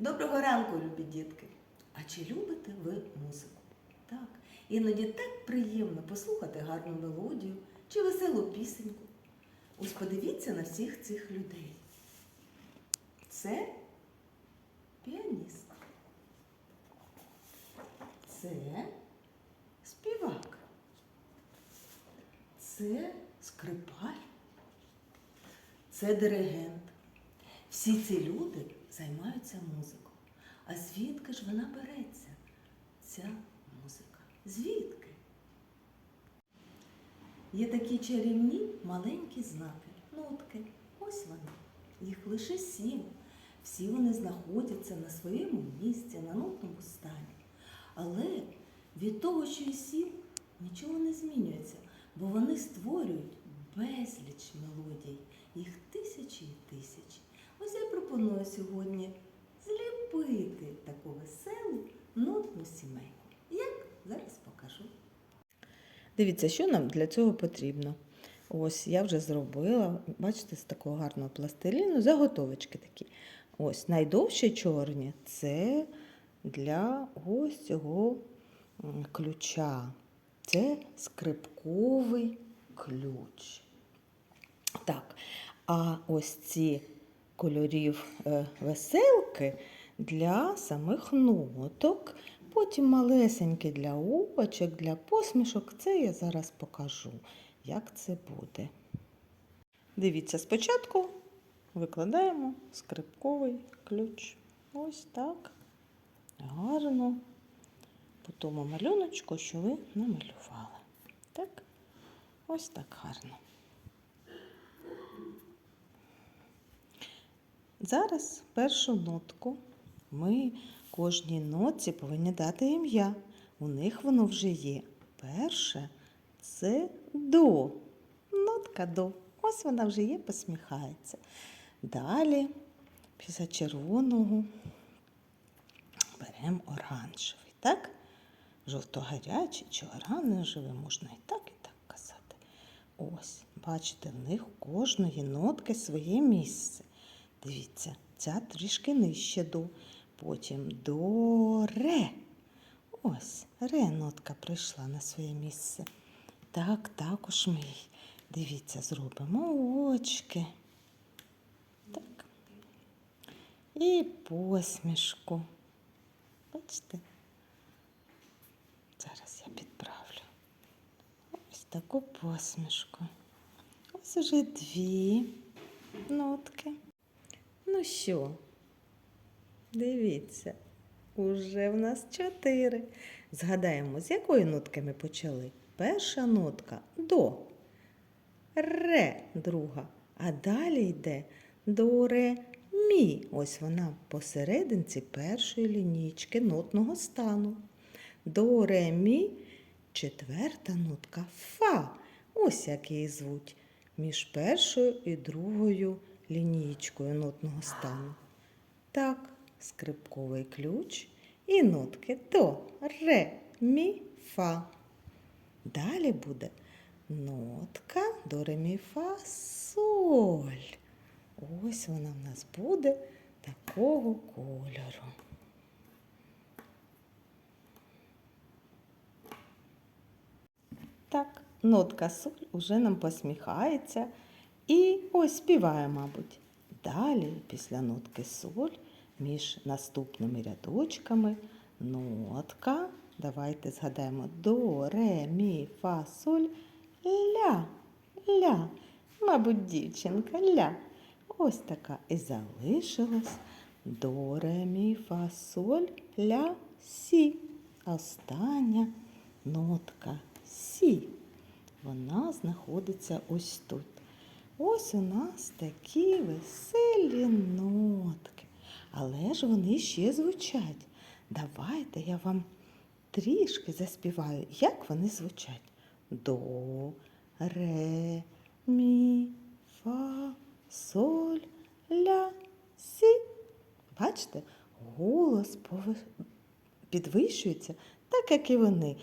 Доброго ранку, любі дітки! А чи любите ви музику? Так, іноді так приємно послухати гарну мелодію чи веселу пісеньку. Ось подивіться на всіх цих людей. Це піаніст. Це співак. Це скрипаль. Це диригент. Всі ці люди займаються музикою. А звідки ж вона береться? Ця музика. Звідки? Є такі чарівні маленькі знаки, нотки. Ось вони. Їх лише сім. Всі вони знаходяться на своєму місці, на нотному стані. Але від того, що і сім, нічого не змінюється, бо вони створюють безліч мелодій, їх тисячі і тисячі. Ось я пропоную сьогодні зліпити таку веселу нотну сімейку. Як? Зараз покажу. Дивіться, що нам для цього потрібно. Ось я вже зробила, бачите, з такого гарного пластиліну заготовочки такі. Ось найдовші чорні це для ось цього ключа. Це скрипковий ключ. Так, а ось ці кольорів е, веселки для самих ноток. Потім малесенькі для очок, для посмішок. Це я зараз покажу, як це буде. Дивіться, спочатку викладаємо скрипковий ключ. Ось так. Гарно. По тому малюночку, що ви намалювали. Так? Ось так гарно. Зараз першу нотку ми кожній нотці повинні дати ім'я. У них воно вже є. Перше це до. Нотка до. Ось вона вже є, посміхається. Далі, після червоного, беремо оранжевий. Так? Жовто-гарячий чи оранжевий, можна і так, і так казати. Ось, бачите, в них у кожної нотки своє місце. Дивіться, ця трішки нижче до. Потім до ре. Ось, ре нотка прийшла на своє місце. Так, також ми дивіться, зробимо очки. Так. І посмішку. Бачите? Зараз я підправлю. Ось таку посмішку. Ось уже дві нотки. Ну що, дивіться, уже в нас чотири. Згадаємо, з якої нотки ми почали? Перша нотка до. Ре друга. А далі йде до ре мі. Ось вона посерединці першої лінійки нотного стану. До ре мі четверта нотка фа. Ось як її звуть. Між першою і другою лінійкою нотного стану. Так, скрипковий ключ і нотки до ре, мі, фа. Далі буде нотка до ре, мі, фа, соль. Ось вона в нас буде такого кольору. Так, нотка соль уже нам посміхається і ось співає, мабуть. Далі, після нотки соль, між наступними рядочками нотка. Давайте згадаємо до, ре, мі, фа, соль, ля, ля. Мабуть, дівчинка ля. Ось така і залишилась до, ре, мі, фа, соль, ля, сі. Остання нотка сі. Вона знаходиться ось тут. Ось у нас такі веселі нотки. Але ж вони ще звучать. Давайте я вам трішки заспіваю, як вони звучать. До, ре, мі, фа, соль, ля, сі. Бачите, голос підвищується, так як і вони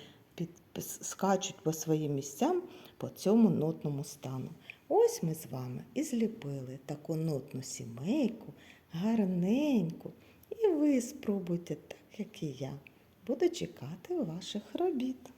скачуть по своїм місцям по цьому нотному стану. Ось ми з вами і зліпили таку нотну сімейку, гарненьку. І ви спробуйте так, як і я. Буду чекати ваших робіт.